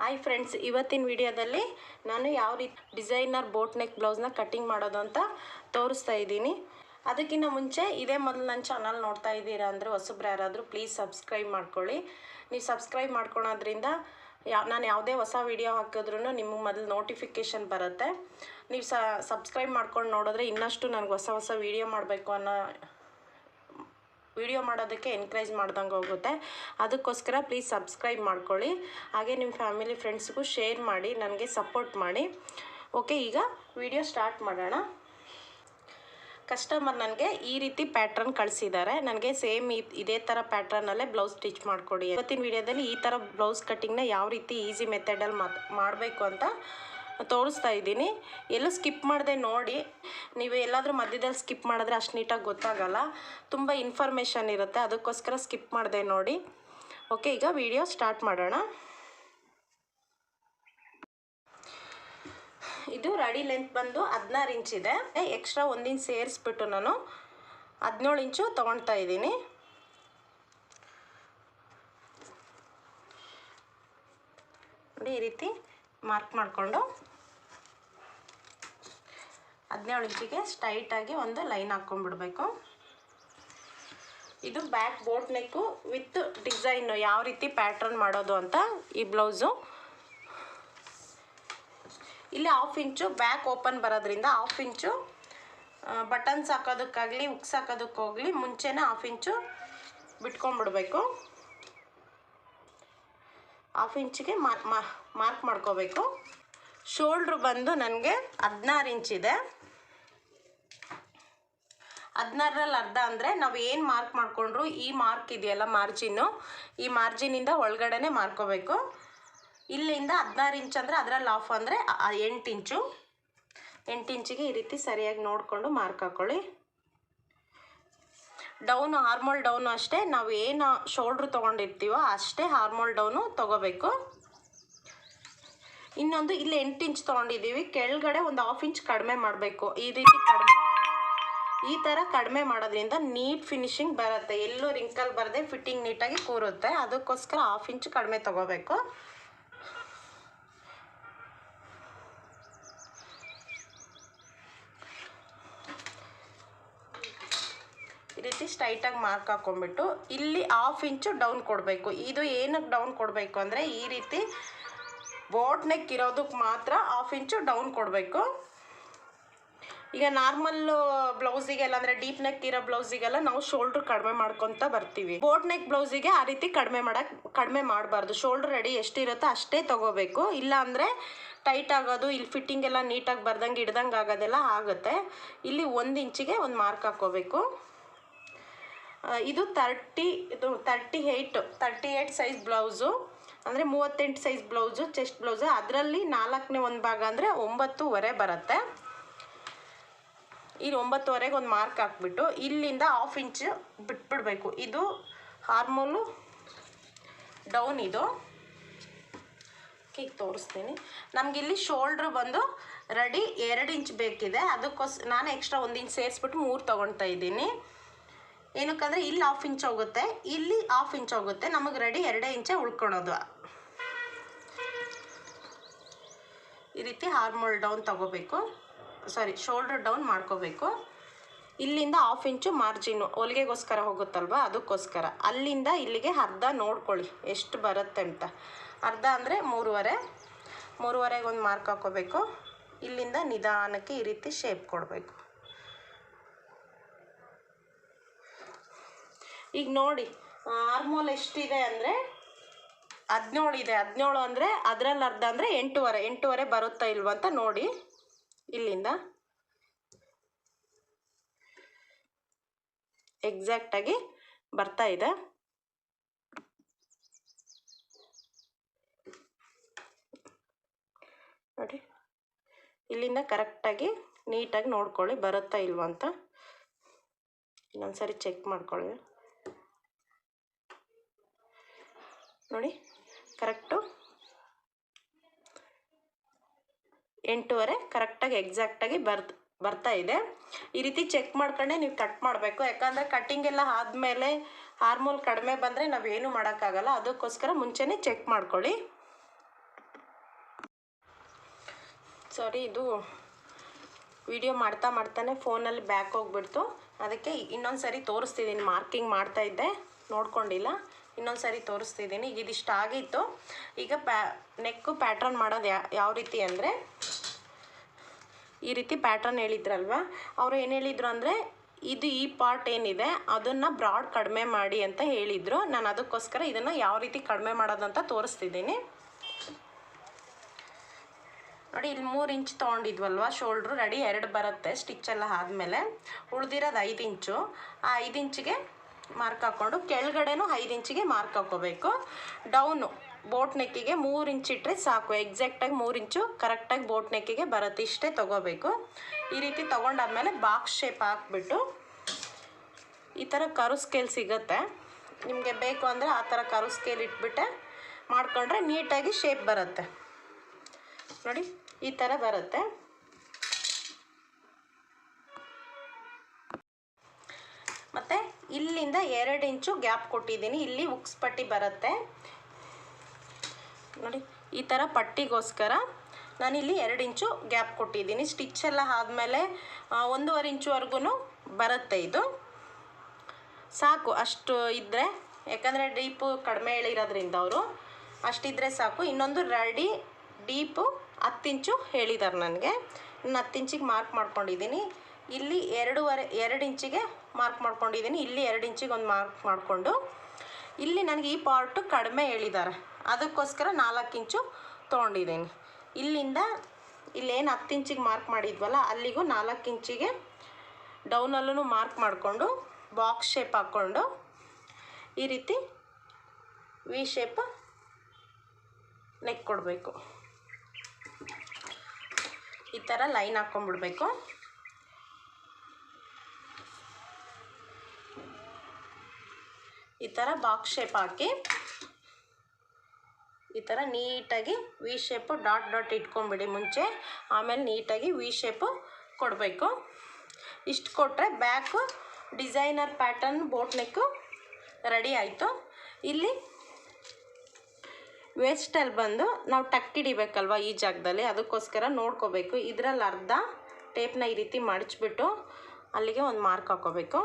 Hi friends ಇವತ್ತಿನ ವಿಡಿಯೋದಲ್ಲಿ ನಾನು ಯಾವ ರೀತಿ ಡಿಸೈನರ್ ಬೋಟ್ ನೆಕ್ ಬ್ಲೌಸ್ನ ಕಟ್ಟಿಂಗ್ ಮಾಡೋದು ಅಂತ ತೋರಿಸ್ತಾ ಇದ್ದೀನಿ. ಅದಕ್ಕಿಂತ ಮುಂಚೆ ಇದೇ ಮೊದಲು ನನ್ನ ಚಾನಲ್ ನೋಡ್ತಾ ಇದ್ದೀರಾ ಅಂದರೆ ಹೊಸಬ್ರು ಯಾರಾದರೂ ಪ್ಲೀಸ್ ಸಬ್ಸ್ಕ್ರೈಬ್ ಮಾಡ್ಕೊಳ್ಳಿ. ನೀವು ಸಬ್ಸ್ಕ್ರೈಬ್ ಮಾಡ್ಕೊಳೋದ್ರಿಂದ ಯಾ, ನಾನು ಯಾವುದೇ ಹೊಸ ವಿಡಿಯೋ ಹಾಕಿದ್ರೂ ನಿಮಗೆ ಮೊದಲು ನೋಟಿಫಿಕೇಷನ್ ಬರುತ್ತೆ. ನೀವು ಸಬ್ಸ್ಕ್ರೈಬ್ ಮಾಡ್ಕೊಂಡು ನೋಡಿದ್ರೆ ಇನ್ನಷ್ಟು ನನಗೆ ಹೊಸ ಹೊಸ ವಿಡಿಯೋ ಮಾಡಬೇಕು ಅನ್ನೋ ವಿಡಿಯೋ ಮಾಡೋದಕ್ಕೆ ಎನ್ಕರೇಜ್ ಮಾಡ್ದಂಗೆ ಹೋಗುತ್ತೆ. ಅದಕ್ಕೋಸ್ಕರ ಪ್ಲೀಸ್ ಸಬ್ಸ್ಕ್ರೈಬ್ ಮಾಡ್ಕೊಳ್ಳಿ. ಹಾಗೆ ನಿಮ್ಮ ಫ್ಯಾಮಿಲಿ ಫ್ರೆಂಡ್ಸ್ಗೂ ಶೇರ್ ಮಾಡಿ, ನನಗೆ ಸಪೋರ್ಟ್ ಮಾಡಿ. ಓಕೆ ಈಗ ವಿಡಿಯೋ ಸ್ಟಾರ್ಟ್ ಮಾಡೋಣ. ಕಸ್ಟಮರ್ ನನಗೆ ಈ ರೀತಿ ಪ್ಯಾಟ್ರನ್ ಕಳಿಸಿದ್ದಾರೆ. ನನಗೆ ಸೇಮ್ ಇದೇ ಥರ ಪ್ಯಾಟ್ರನಲ್ಲೇ ಬ್ಲೌಸ್ ಸ್ಟಿಚ್ ಮಾಡಿಕೊಡಿ. ಇವತ್ತಿನ ವಿಡಿಯೋದಲ್ಲಿ ಈ ಥರ ಬ್ಲೌಸ್ ಕಟ್ಟಿಂಗ್ನ ಯಾವ ರೀತಿ ಈಸಿ ಮೆಥಡಲ್ಲಿ ಮಾಡಬೇಕು ಅಂತ ತೋರಿಸ್ತಾ ಇದ್ದೀನಿ. ಎಲ್ಲೂ ಸ್ಕಿಪ್ ಮಾಡದೆ ನೋಡಿ. ನೀವು ಎಲ್ಲಾದರೂ ಮಧ್ಯದಲ್ಲಿ ಸ್ಕಿಪ್ ಮಾಡಿದ್ರೆ ಅಷ್ಟು ನೀಟಾಗಿ ಗೊತ್ತಾಗಲ್ಲ. ತುಂಬ ಇನ್ಫಾರ್ಮೇಷನ್ ಇರುತ್ತೆ. ಅದಕ್ಕೋಸ್ಕರ ಸ್ಕಿಪ್ ಮಾಡದೆ ನೋಡಿ. ಓಕೆ ಈಗ ವಿಡಿಯೋ ಸ್ಟಾರ್ಟ್ ಮಾಡೋಣ. ಇದು ರೆಡಿ ಲೆಂತ್ ಬಂದು ಹದಿನಾರು ಇಂಚ್ ಇದೆ. ಎಕ್ಸ್ಟ್ರಾ ಒಂದು ಇಂಚ್ ಸೇರಿಸ್ಬಿಟ್ಟು ನಾನು ಹದಿನೇಳು ಇಂಚು ತೊಗೊಳ್ತಾ ಇದ್ದೀನಿ. ನೋಡಿ ಈ ರೀತಿ ಮಾರ್ಕ್ ಮಾಡಿಕೊಂಡು. ಹದಿನೇಳು ಇಂಚಿಗೆ ಸ್ಟ್ರೈಟಾಗಿ ಒಂದು ಲೈನ್ ಹಾಕ್ಕೊಂಡ್ಬಿಡ್ಬೇಕು. ಇದು back boat neck with design ಯಾವ ರೀತಿ ಪ್ಯಾಟ್ರನ್ ಮಾಡೋದು ಅಂತ ಈ ಬ್ಲೌಸು ಇಲ್ಲಿ ಹಾಫ್ ಇಂಚು ಬ್ಯಾಕ್ ಓಪನ್ ಬರೋದ್ರಿಂದ ಹಾಫ್ ಇಂಚು ಬಟನ್ಸ್ ಹಾಕೋದಕ್ಕಾಗಲಿ ಉಕ್ಸ್ ಹಾಕೋದಕ್ಕೋಗಲಿ ಮುಂಚೆನೇ ಹಾಫ್ ಇಂಚು ಬಿಟ್ಕೊಂಡ್ಬಿಡ್ಬೇಕು. ಹಾಫ್ ಇಂಚಿಗೆ ಮಾರ್ಕ್ ಮಾಡ್ಕೋಬೇಕು. ಶೋಲ್ಡ್ರ್ ಬಂದು ನನಗೆ ಹದಿನಾರು ಇಂಚಿದೆ ಹದಿನಾರರಲ್ಲಿ ಅರ್ಧ ಅಂದರೆ ನಾವು ಏನು ಮಾರ್ಕ್ ಮಾಡಿಕೊಂಡ್ರು ಈ ಮಾರ್ಕ್ ಇದೆಯಲ್ಲ ಮಾರ್ಜಿನ್ನು ಈ ಮಾರ್ಜಿನಿಂದ ಒಳಗಡೆನೆ ಮಾರ್ಕೋಬೇಕು ಇಲ್ಲಿಂದ ಹದಿನಾರು ಇಂಚ್ ಅಂದರೆ ಅದರಲ್ಲಿ ಆಫ್ ಅಂದರೆ ಎಂಟು ಇಂಚು ಎಂಟು ಇಂಚಿಗೆ ಈ ರೀತಿ ಸರಿಯಾಗಿ ನೋಡಿಕೊಂಡು ಮಾರ್ಕ್ ಹಾಕ್ಕೊಳ್ಳಿ ಡೌನು ಹಾರ್ಮೋಲ್ ಡೌನು ಅಷ್ಟೇ, ನಾವು ಏನು ಶೋಲ್ಡ್ರು ತೊಗೊಂಡಿರ್ತೀವೋ ಅಷ್ಟೇ ಹಾರ್ಮೋಲ್ ಡೌನು ತೊಗೋಬೇಕು. ಇನ್ನೊಂದು, ಇಲ್ಲಿ ಎಂಟು ಇಂಚ್ ತೊಗೊಂಡಿದ್ದೀವಿ, ಕೆಳಗಡೆ ಒಂದು ಹಾಫ್ ಇಂಚ್ ಕಡಿಮೆ ಮಾಡಬೇಕು. ಈ ರೀತಿ ಕಡಿಮೆ ಈ ಥರ ಕಡಿಮೆ ಮಾಡೋದ್ರಿಂದ ನೀಟ್ ಫಿನಿಶಿಂಗ್ ಬರುತ್ತೆ. ಎಲ್ಲೂ ರಿಂಕಲ್ ಬರದೆ ಫಿಟ್ಟಿಂಗ್ ನೀಟಾಗಿ ಕೂರುತ್ತೆ. ಅದಕ್ಕೋಸ್ಕರ ಹಾಫ್ ಇಂಚ್ ಕಡಿಮೆ ತಗೋಬೇಕು. ಈ ರೀತಿ ಸ್ಟ್ರೈಟಾಗಿ ಮಾರ್ಕ್ ಹಾಕ್ಕೊಂಡ್ಬಿಟ್ಟು ಇಲ್ಲಿ ಹಾಫ್ ಇಂಚು ಡೌನ್ ಕೊಡಬೇಕು. ಇದು ಏನಕ್ಕೆ ಡೌನ್ ಕೊಡಬೇಕು ಅಂದರೆ ಈ ರೀತಿ ಬೋಟ್ ನೆಕ್ ಇರೋದಕ್ಕೆ ಮಾತ್ರ ಹಾಫ್ ಇಂಚು ಡೌನ್ ಕೊಡಬೇಕು. ಈಗ ನಾರ್ಮಲ್ ಬ್ಲೌಸಿಗೆಲ್ಲ ಅಂದರೆ ಡೀಪ್ ನೆಕ್ ಇರೋ ಬ್ಲೌಸಿಗೆಲ್ಲ ನಾವು ಶೋಲ್ಡ್ರ್ ಕಡಿಮೆ ಮಾಡ್ಕೊತ ಬರ್ತೀವಿ. ಬೋಟ್ ನೆಕ್ ಬ್ಲೌಸಿಗೆ ಆ ರೀತಿ ಕಡಿಮೆ ಮಾಡಕ್, ಕಡಿಮೆ ಮಾಡಬಾರ್ದು. ಶೋಲ್ಡ್ರ್ ರೆಡಿ ಎಷ್ಟಿರುತ್ತೋ ಅಷ್ಟೇ ತಗೋಬೇಕು. ಇಲ್ಲ ಅಂದ್ರೆ ಟೈಟ್ ಆಗೋದು, ಇಲ್ಲಿ ಫಿಟ್ಟಿಂಗ್ ಎಲ್ಲ ನೀಟಾಗಿ ಬರ್ದಂಗೆ, ಹಿಡ್ದಂಗೆ ಆಗೋದೆಲ್ಲ ಆಗುತ್ತೆ. ಇಲ್ಲಿ ಒಂದು ಇಂಚಿಗೆ ಒಂದು ಮಾರ್ಕ್ ಹಾಕೋಬೇಕು ಇದು ತರ್ಟಿ ಇದು thirty eight thirty eight size blouse ಅಂದರೆ ಮೂವತ್ತೆಂಟು ಸೈಜ್ ಬ್ಲೌಸು ಚೆಸ್ಟ್ ಬ್ಲೌಸು ಅದರಲ್ಲಿ ನಾಲ್ಕನೇ ಒಂದು ಭಾಗ ಅಂದರೆ ಒಂಬತ್ತುವರೆ ಬರುತ್ತೆ. ಇಲ್ಲಿ ಒಂಬತ್ತುವರೆಗೆ ಒಂದು ಮಾರ್ಕ್ ಹಾಕ್ಬಿಟ್ಟು ಇಲ್ಲಿಂದ ಹಾಫ್ ಇಂಚ್ ಬಿಟ್ಬಿಡ್ಬೇಕು. ಇದು ಹಾರ್ಮೋಲು ಡೌನ್ ಇದು. ಈಗ ತೋರಿಸ್ತೀನಿ. ನಮಗಿಲ್ಲಿ ಶೋಲ್ಡ್ರ್ ಬಂದು ರೆಡಿ ಎರಡು ಇಂಚ್ ಬೇಕಿದೆ. ಅದಕ್ಕೋಸ್, ನಾನು ಎಕ್ಸ್ಟ್ರಾ ಒಂದು ಇಂಚ್ ಸೇರಿಸ್ಬಿಟ್ಟು ಮೂರು ತೊಗೊಳ್ತಾ ಇದ್ದೀನಿ. ಏನಕ್ಕಂದರೆ ಇಲ್ಲಿ ಹಾಫ್ ಇಂಚ್ ಹೋಗುತ್ತೆ. ಇಲ್ಲಿ ಹಾಫ್ ಇಂಚ್ ಹೋಗುತ್ತೆ. ನಮಗೆ ರೆಡಿ ಎರಡೇ ಇಂಚೆ ಉಳ್ಕೊಳೋದು. ಈ ರೀತಿ ಹಾರ್ಮೋಲ್ ಡೌನ್ ತಗೋಬೇಕು. ಸಾರಿ ಶೋಲ್ಡರ್ ಡೌನ್ ಮಾಡ್ಕೋಬೇಕು. ಇಲ್ಲಿಂದ ಹಾಫ್ ಇಂಚು ಮಾರ್ಜಿನು ಹೊಲಿಗೆಗೋಸ್ಕರ ಹೋಗುತ್ತಲ್ವ? ಅದಕ್ಕೋಸ್ಕರ. ಅಲ್ಲಿಂದ ಇಲ್ಲಿಗೆ ಅರ್ಧ ನೋಡ್ಕೊಳ್ಳಿ, ಎಷ್ಟು ಬರುತ್ತೆ ಅಂತ. ಅರ್ಧ ಅಂದರೆ ಮೂರುವರೆ. ಮೂರುವರೆಗೆ ಒಂದು ಮಾರ್ಕ್ ಹಾಕೋಬೇಕು. ಇಲ್ಲಿಂದ ನಿಧಾನಕ್ಕೆ ಈ ರೀತಿ ಶೇಪ್ ಕೊಡಬೇಕು. ಈಗ ನೋಡಿ ಆರ್ಮೋಲ್ ಎಷ್ಟಿದೆ ಅಂದರೆ ಹದಿನೇಳು ಇದೆ. ಹದಿನೇಳು ಅಂದರೆ ಅದರಲ್ಲಿ ಅರ್ಧ ಅಂದರೆ ಎಂಟೂವರೆ. ಎಂಟೂವರೆ ಬರುತ್ತಾ ಇಲ್ವಾ ಅಂತ ನೋಡಿ. ಇಲ್ಲಿಂದ? ಎಕ್ಸಾಕ್ಟಾಗಿ ಬರ್ತಾ ಇದೆ. ನೋಡಿ. ಇಲ್ಲಿಂದ ಕರೆಕ್ಟಾಗಿ ನೀಟಾಗಿ ನೋಡ್ಕೊಳ್ಳಿ, ಬರುತ್ತಾ ಇಲ್ವ ಅಂತ. ಇನ್ನೊಂದ್ಸರಿ ಚೆಕ್ ಮಾಡ್ಕೊಳ್ಳಿ. ನೋಡಿ ಕರೆಕ್ಟು ಎಂಟೂವರೆ ಕರೆಕ್ಟಾಗಿ, ಎಕ್ಸಾಕ್ಟಾಗಿ ಬರ್ ಬರ್ತಾ ಇದೆ. ಈ ರೀತಿ ಚೆಕ್ ಮಾಡ್ಕೊಂಡೆ ನೀವು ಕಟ್ ಮಾಡಬೇಕು. ಯಾಕಂದರೆ ಕಟ್ಟಿಂಗ್ ಎಲ್ಲ ಆದಮೇಲೆ ಹಾರ್ಮೋಲ್ ಕಡಿಮೆ ಬಂದರೆ ನಾವೇನು ಮಾಡೋಕ್ಕಾಗಲ್ಲ. ಅದಕ್ಕೋಸ್ಕರ ಮುಂಚೆನೇ ಚೆಕ್ ಮಾಡ್ಕೊಳ್ಳಿ. ಸಾರಿ, ಇದು ವಿಡಿಯೋ ಮಾಡ್ತಾ ಮಾಡ್ತಾನೆ ಫೋನಲ್ಲಿ ಬ್ಯಾಕ್ ಹೋಗ್ಬಿಡ್ತು. ಅದಕ್ಕೆ ಇನ್ನೊಂದು ಸರಿ ತೋರಿಸ್ತಿದ್ದೀನಿ ಮಾರ್ಕಿಂಗ್ ಮಾಡ್ತಾ ಇದ್ದೆ. ನೋಡ್ಕೊಂಡಿಲ್ಲ. ಇನ್ನೊಂದು ಸಾರಿ ತೋರಿಸ್ತಿದ್ದೀನಿ ಈಗ ಇದಿಷ್ಟು ಆಗಿತ್ತು. ಈಗ ಪ್ಯಾ ನೆಕ್ಕು ಪ್ಯಾಟ್ರನ್ ಮಾಡೋದು ಯಾವ ರೀತಿ ಅಂದರೆ, ಈ ರೀತಿ ಪ್ಯಾಟ್ರನ್ ಹೇಳಿದ್ರಲ್ವ? ಅವರು ಏನು ಹೇಳಿದರು ಅಂದರೆ, ಇದು ಈ ಪಾರ್ಟ್ ಏನಿದೆ, ಅದನ್ನು ಬ್ರಾಡ್ ಕಡಿಮೆ ಮಾಡಿ ಅಂತ ಹೇಳಿದರು. ನಾನು ಅದಕ್ಕೋಸ್ಕರ ಇದನ್ನು ಯಾವ ರೀತಿ ಕಡಿಮೆ ಮಾಡೋದಂತ ತೋರಿಸ್ತಿದ್ದೀನಿ. ನೋಡಿ ಇಲ್ಲಿ ಮೂರು ಇಂಚ್ ತೊಗೊಂಡಿದ್ವಲ್ವ? ಶೋಲ್ಡ್ರು ರೆಡಿ ಎರಡು ಬರುತ್ತೆ ಸ್ಟಿಚ್ ಎಲ್ಲ ಆದಮೇಲೆ. ಉಳಿದಿರೋದು ಐದು ಇಂಚು. ಆ ಐದು ಇಂಚಿಗೆ ಮಾರ್ಕ್ ಹಾಕ್ಕೊಂಡು ಕೆಳಗಡೆನೂ ಐದು ಇಂಚಿಗೆ ಮಾರ್ಕ್ ಹಾಕ್ಕೋಬೇಕು. ಡೌನು ಬೋಟ್ ನೆಕ್ಕಿಗೆ ಮೂರು ಇಂಚ್ ಇಟ್ಟರೆ ಸಾಕು. ಎಕ್ಸಾಕ್ಟಾಗಿ ಮೂರು ಇಂಚು ಕರೆಕ್ಟಾಗಿ ಬೋಟ್ ನೆಕ್ಕಿಗೆ ಬರುತ್ತೆ. ಇಷ್ಟೇ ತೊಗೋಬೇಕು. ಈ ರೀತಿ ತೊಗೊಂಡಾದ್ಮೇಲೆ ಬಾಕ್ಸ್ ಶೇಪ್ ಹಾಕ್ಬಿಟ್ಟು ಈ ಥರ ಕರು ಸ್ಕೇಲ್ ಸಿಗುತ್ತೆ. ನಿಮಗೆ ಬೇಕು ಅಂದರೆ ಆ ಥರ ಕರು ಸ್ಕೇಲ್ ಇಟ್ಬಿಟ್ಟೆ ಮಾಡ್ಕೊಂಡ್ರೆ ನೀಟಾಗಿ ಶೇಪ್ ಬರುತ್ತೆ. ನೋಡಿ, ಈ ಥರ ಬರುತ್ತೆ. ಮತ್ತು ಇಲ್ಲಿಂದ ಎರಡು ಇಂಚು ಗ್ಯಾಪ್ ಕೊಟ್ಟಿದ್ದೀನಿ. ಇಲ್ಲಿ ಉಕ್ಸ್ ಪಟ್ಟಿ ಬರುತ್ತೆ. ನೋಡಿ, ಈ ಥರ ಪಟ್ಟಿಗೋಸ್ಕರ ನಾನಿಲ್ಲಿ ಎರಡು ಇಂಚು ಗ್ಯಾಪ್ ಕೊಟ್ಟಿದ್ದೀನಿ. ಸ್ಟಿಚ್ ಎಲ್ಲ ಆದಮೇಲೆ ಒಂದೂವರೆ ಇಂಚುವರೆಗೂ ಬರುತ್ತೆ ಇದು. ಸಾಕು, ಅಷ್ಟು ಇದ್ದರೆ ಯಾಕಂದರೆ ಡೀಪು ಕಡಿಮೆ ಹೇಳಿರೋದ್ರಿಂದ ಅವರು, ಅಷ್ಟಿದ್ರೆ ಸಾಕು. ಇನ್ನೊಂದು ರೆಡಿ, ಡೀಪು ಹತ್ತು ಇಂಚು ಹೇಳಿದ್ದಾರೆ ನನಗೆ. ಇನ್ನು ಹತ್ತು ಇಂಚಿಗೆ ಮಾರ್ಕ್ ಮಾಡ್ಕೊಂಡಿದ್ದೀನಿ. ಇಲ್ಲಿ ಎರಡೂವರೆ, ಎರಡು ಇಂಚಿಗೆ ಮಾರ್ಕ್ ಮಾಡ್ಕೊಂಡಿದ್ದೀನಿ. ಇಲ್ಲಿ ಎರಡು ಇಂಚಿಗೆ ಒಂದು ಮಾರ್ಕ್ ಮಾಡಿಕೊಂಡು. ಇಲ್ಲಿ ನನಗೆ ಈ ಪಾರ್ಟು ಕಡಿಮೆ ಹೇಳಿದ್ದಾರೆ ಅದಕ್ಕೋಸ್ಕರ ನಾಲ್ಕು ಇಂಚು ತೊಗೊಂಡಿದ್ದೀನಿ. ಇಲ್ಲಿಂದ ಇಲ್ಲೇನು ಹತ್ತು ಇಂಚಿಗೆ ಮಾರ್ಕ್ ಮಾಡಿದ್ವಲ್ಲ, ಅಲ್ಲಿಗೂ ನಾಲ್ಕು ಇಂಚಿಗೆ ಡೌನಲ್ಲೂ ಮಾರ್ಕ್ ಮಾಡಿಕೊಂಡು ಬಾಕ್ಸ್ ಶೇಪ್ ಹಾಕ್ಕೊಂಡು, ಈ ರೀತಿ ವಿ ಶೇಪ್ ನೆಕ್ ಕೊಡಬೇಕು. ಈ ಥರ ಲೈನ್ ಹಾಕ್ಕೊಂಡ್ಬಿಡ್ಬೇಕು ಈ ಥರ ಬಾಕ್ಸ್ ಶೇಪ್ ಹಾಕಿ, ಈ ಥರ ನೀಟಾಗಿ ವಿ ಶೇಪು ಡಾಟ್ ಡಾಟ್ ಇಟ್ಕೊಂಬಿಡಿ ಮುಂಚೆ. ಆಮೇಲೆ ನೀಟಾಗಿ ವಿ ಶೇಪು ಕೊಡಬೇಕು. ಇಷ್ಟು ಕೊಟ್ಟರೆ back designer pattern boat neck ready ಆಯಿತು. ಇಲ್ಲಿ ವೇಸ್ಟಲ್ಲಿ ಬಂದು ನಾವು ಟಕ್ಕಿಡಿಬೇಕಲ್ವ ಈ ಜಾಗದಲ್ಲಿ, ಅದಕ್ಕೋಸ್ಕರ ನೋಡ್ಕೋಬೇಕು. ಇದರಲ್ಲಿ ಅರ್ಧ ಟೇಪ್ನ ಈ ರೀತಿ ಮಡಚ್ಬಿಟ್ಟು ಅಲ್ಲಿಗೆ ಒಂದು ಮಾರ್ಕ್ ಹಾಕ್ಕೋಬೇಕು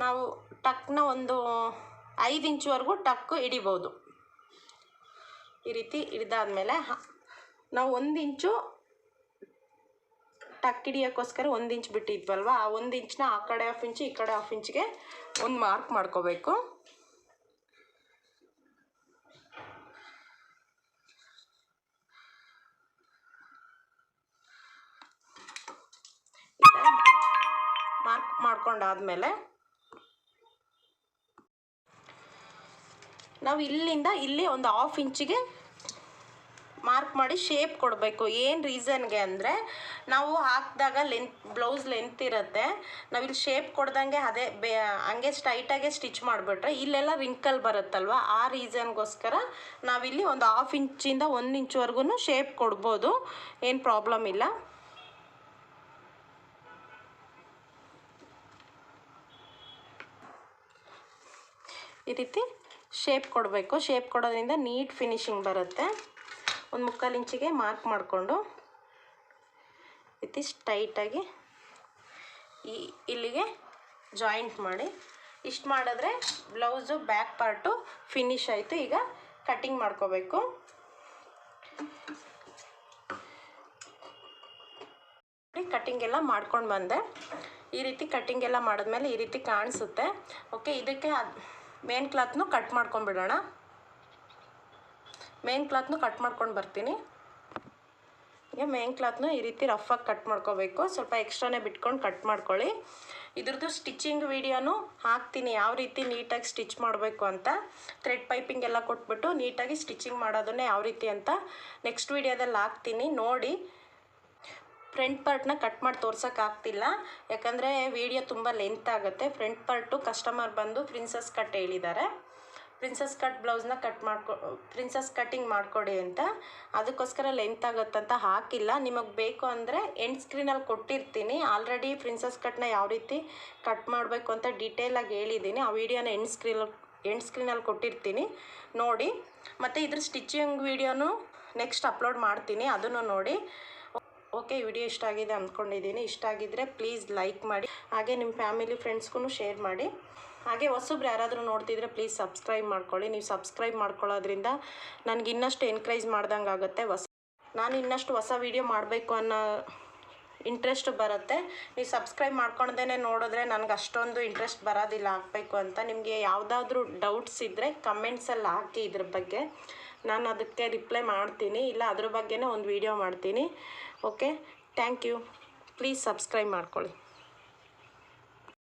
ನಾವು ಟಕ್ನ ಒಂದು ಐದು ಇಂಚುವರೆಗೂ ಟಕ್ಕು ಹಿಡಿಬೋದು. ಈ ರೀತಿ ಹಿಡ್ದಾದ್ಮೇಲೆ ಮೇಲೆ ನಾವು ಒಂದು ಇಂಚು ಟಕ್ ಹಿಡಿಯೋಕ್ಕೋಸ್ಕರ ಒಂದು ಇಂಚ್ ಬಿಟ್ಟಿದ್ವಲ್ವ? ಆ ಒಂದು ಇಂಚನ್ನ ಆ ಕಡೆ ಹಾಫ್ ಇಂಚು, ಈ ಕಡೆ ಹಾಫ್ ಇಂಚ್ಗೆ ಒಂದು ಮಾರ್ಕ್ ಮಾಡ್ಕೋಬೇಕು. ಮಾರ್ಕ್ ಮಾಡ್ಕೊಂಡಾದ್ಮೇಲೆ ನಾವು ಇಲ್ಲಿಂದ ಇಲ್ಲಿ ಒಂದು ಹಾಫ್ ಇಂಚಿಗೆ ಮಾರ್ಕ್ ಮಾಡಿ ಶೇಪ್ ಕೊಡಬೇಕು. ಏನು ರೀಸನ್ಗೆ ಅಂದರೆ ನಾವು ಹಾಕಿದಾಗ ಲೆಂತ್ ಬ್ಲೌಸ್ ಲೆಂತ್ ಇರುತ್ತೆ. ನಾವಿಲ್ಲಿ ಶೇಪ್ ಕೊಡ್ದಂಗೆ ಅದೇ ಬೇ, ಹಂಗೆ ಸ್ಟೈಟಾಗೆ ಸ್ಟಿಚ್ ಮಾಡಿಬಿಟ್ರೆ ಇಲ್ಲೆಲ್ಲ ರಿಂಕಲ್ ಬರುತ್ತಲ್ವ? ಆ ರೀಸನ್ಗೋಸ್ಕರ ನಾವಿಲ್ಲಿ ಒಂದು ಹಾಫ್ ಇಂಚಿಂದ ಒಂದು ಇಂಚ್ವರೆಗೂ ಶೇಪ್ ಕೊಡ್ಬೋದು. ಏನು ಪ್ರಾಬ್ಲಮ್ ಇಲ್ಲ. ಈ ರೀತಿ ಶೇಪ್ ಕೊಡಬೇಕು. ಶೇಪ್ ಕೊಡೋದ್ರಿಂದ ನೀಟ್ ಫಿನಿಶಿಂಗ್ ಬರುತ್ತೆ. ಒಂದು ಮುಕ್ಕಾಲು ಇಂಚಿಗೆ ಮಾರ್ಕ್ ಮಾಡಿಕೊಂಡು ರೀತಿ ಟೈಟಾಗಿ ಈ ಇಲ್ಲಿಗೆ ಜಾಯಿಂಟ್ ಮಾಡಿ. ಇಷ್ಟು ಮಾಡಿದ್ರೆ ಬ್ಲೌಸು ಬ್ಯಾಕ್ ಪಾರ್ಟು ಫಿನಿಶ್ ಆಯಿತು. ಈಗ ಕಟ್ಟಿಂಗ್ ಮಾಡ್ಕೋಬೇಕು. ಕಟ್ಟಿಂಗ್ ಎಲ್ಲ ಮಾಡ್ಕೊಂಡು ಬಂದೆ. ಈ ರೀತಿ ಕಟ್ಟಿಂಗ್ ಎಲ್ಲ ಮಾಡಿದ್ಮೇಲೆ ಈ ರೀತಿ ಕಾಣಿಸುತ್ತೆ. ಓಕೆ ಇದಕ್ಕೆ ಮೇನ್ ಕ್ಲಾತ್ನು ಕಟ್ ಮಾಡ್ಕೊಂಡ್ಬಿಡೋಣ. ಮೇನ್ ಕ್ಲಾತ್ನು ಕಟ್ ಮಾಡ್ಕೊಂಡು ಬರ್ತೀನಿ. ಈಗ ಮೇನ್ ಕ್ಲಾತ್ನು ಈ ರೀತಿ ರಫಾಗಿ ಕಟ್ ಮಾಡ್ಕೋಬೇಕು. ಸ್ವಲ್ಪ ಎಕ್ಸ್ಟ್ರಾನೇ ಬಿಟ್ಕೊಂಡು ಕಟ್ ಮಾಡ್ಕೊಳ್ಳಿ. ಇದ್ರದ್ದು ಸ್ಟಿಚಿಂಗ್ ವೀಡಿಯೋನು ಹಾಕ್ತೀನಿ. ಯಾವ ರೀತಿ ನೀಟಾಗಿ ಸ್ಟಿಚ್ ಮಾಡಬೇಕು ಅಂತ. ಥ್ರೆಡ್ ಪೈಪಿಂಗ್ ಎಲ್ಲ ಕೊಟ್ಬಿಟ್ಟು ನೀಟಾಗಿ ಸ್ಟಿಚಿಂಗ್ ಮಾಡೋದನ್ನೇ ಯಾವ ರೀತಿ ಅಂತ ನೆಕ್ಸ್ಟ್ ವಿಡಿಯೋದಲ್ಲಿ ಹಾಕ್ತೀನಿ. ನೋಡಿ. ಫ್ರಂಟ್ ಪಾರ್ಟ್ನ ಕಟ್ ಮಾಡಿ ತೋರ್ಸೋಕ್ಕಾಗ್ತಿಲ್ಲ ಯಾಕಂದರೆ ವಿಡಿಯೋ ತುಂಬ ಲೆಂತ್ ಆಗುತ್ತೆ. ಫ್ರಂಟ್ ಪಾರ್ಟು ಕಸ್ಟಮರ್ ಬಂದು ಪ್ರಿನ್ಸಸ್ ಕಟ್ ಹೇಳಿದ್ದಾರೆ. ಪ್ರಿನ್ಸಸ್ ಕಟ್ ಬ್ಲೌಸ್ನ ಕಟ್ ಮಾಡ್ಕೊ, ಪ್ರಿನ್ಸಸ್ ಕಟ್ಟಿಂಗ್ ಮಾಡಿಕೊಡಿ ಅಂತ. ಅದಕ್ಕೋಸ್ಕರ ಲೆಂತ್ ಆಗುತ್ತಂತ ಹಾಕಿಲ್ಲ. ನಿಮಗೆ ಬೇಕು ಅಂದರೆ ಎಂಡ್ ಸ್ಕ್ರೀನಲ್ಲಿ ಕೊಟ್ಟಿರ್ತೀನಿ. ಆಲ್ರೆಡಿ ಪ್ರಿನ್ಸಸ್ ಕಟ್ನ ಯಾವ ರೀತಿ ಕಟ್ ಮಾಡಬೇಕು ಅಂತ ಡೀಟೇಲಾಗಿ ಹೇಳಿದ್ದೀನಿ. ಆ ವಿಡಿಯೋನ ಎಂಡ್ ಸ್ಕ್ರೀನ್ ಎಂಡ್ ಸ್ಕ್ರೀನಲ್ಲಿ ಕೊಟ್ಟಿರ್ತೀನಿ. ನೋಡಿ. ಮತ್ತು ಇದ್ರ ಸ್ಟಿಚಿಂಗ್ ವಿಡಿಯೋನು ನೆಕ್ಸ್ಟ್ ಅಪ್ಲೋಡ್ ಮಾಡ್ತೀನಿ. ಅದನ್ನು ನೋಡಿ. ಓಕೆ, ವಿಡಿಯೋ ಇಷ್ಟ ಆಗಿದೆ ಅಂದ್ಕೊಂಡಿದ್ದೀನಿ. ಇಷ್ಟ ಆಗಿದ್ದರೆ ಪ್ಲೀಸ್ ಲೈಕ್ ಮಾಡಿ, ಹಾಗೆ ನಿಮ್ಮ ಫ್ಯಾಮಿಲಿ ಫ್ರೆಂಡ್ಸ್ಗೂ ಶೇರ್ ಮಾಡಿ. ಹಾಗೆ ಹೊಸಬ್ರು ಯಾರಾದರೂ ನೋಡ್ತಿದ್ರೆ ಪ್ಲೀಸ್ ಸಬ್ಸ್ಕ್ರೈಬ್ ಮಾಡ್ಕೊಳ್ಳಿ. ನೀವು ಸಬ್ಸ್ಕ್ರೈಬ್ ಮಾಡ್ಕೊಳ್ಳೋದ್ರಿಂದ ನನಗೆ ಇನ್ನಷ್ಟು ಎನ್ಕರೇಜ್ ಮಾಡ್ದಂಗೆ ಆಗುತ್ತೆ ಹೊಸ ನಾನು ಇನ್ನಷ್ಟು ಹೊಸ ವೀಡಿಯೋ ಮಾಡಬೇಕು ಅನ್ನೋ ಇಂಟ್ರೆಸ್ಟ್ ಬರುತ್ತೆ. ನೀವು ಸಬ್ಸ್ಕ್ರೈಬ್ ಮಾಡ್ಕೊಳ್ದೇ ನೋಡಿದ್ರೆ ನನಗೆ ಅಷ್ಟೊಂದು ಇಂಟ್ರೆಸ್ಟ್ ಬರೋದಿಲ್ಲ, ಹಾಕಬೇಕು ಅಂತ. ನಿಮಗೆ ಯಾವುದಾದ್ರೂ ಡೌಟ್ಸ್ ಇದ್ದರೆ ಕಮೆಂಟ್ಸಲ್ಲಿ ಹಾಕಿ ಇದ್ರ ಬಗ್ಗೆ. ನಾನು ಅದಕ್ಕೆ ರಿಪ್ಲೈ ಮಾಡ್ತೀನಿ. ಇಲ್ಲ, ಅದ್ರ ಬಗ್ಗೆನೇ ಒಂದು ವೀಡಿಯೋ ಮಾಡ್ತೀನಿ. Okay thank you please subscribe ಮಾಡ್ಕೊಳ್ಳಿ